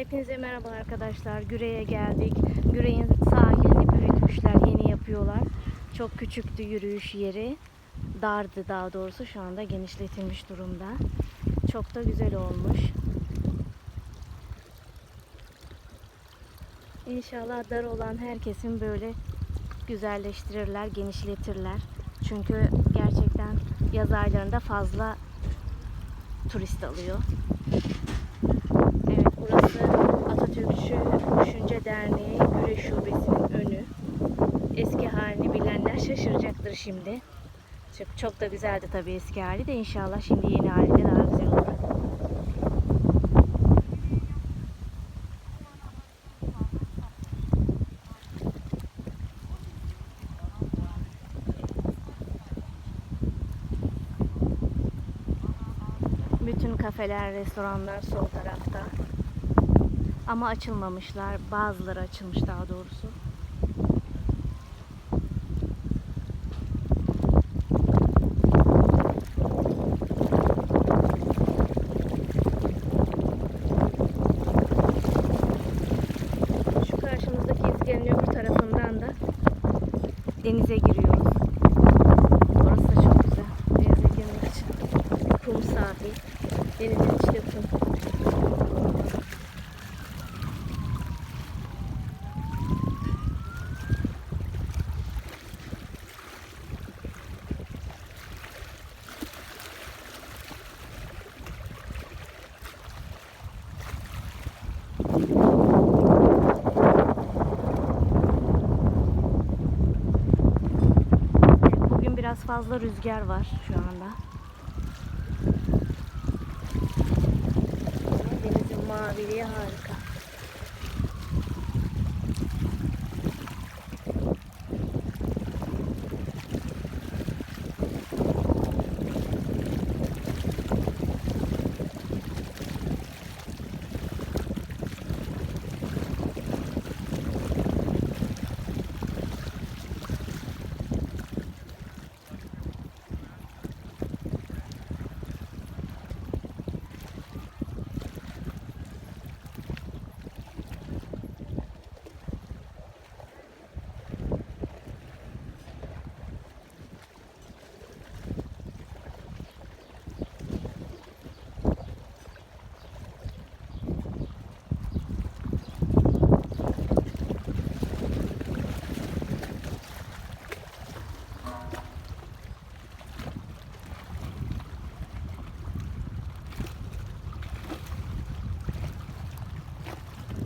Hepinize merhaba arkadaşlar. Güre'ye geldik. Güre'nin sahilini büyütmüşler, yeni yapıyorlar. Çok küçüktü yürüyüş yeri. Dardı daha doğrusu şu anda genişletilmiş durumda. Çok da güzel olmuş. İnşallah dar olan herkesin böyle güzelleştirirler, genişletirler. Çünkü gerçekten yaz aylarında fazla turist alıyor. Evet Atatürkçü Düşünce Derneği Güre Şubesi'nin önü. Eski halini bilenler şaşıracaktır şimdi. Çok, çok da güzeldi tabii eski hali de inşallah şimdi yeni halinde daha güzel olur. Bütün kafeler, restoranlar sol tarafta. Ama açılmamışlar. Bazıları açılmış daha doğrusu. Şu karşımızdaki öbür tarafından da denize giriyoruz. Orası da çok güzel. Denize girmek için. Kum sahil. Denizin içinde kum. Bugün biraz fazla rüzgar var şu anda. Denizin maviliği harika.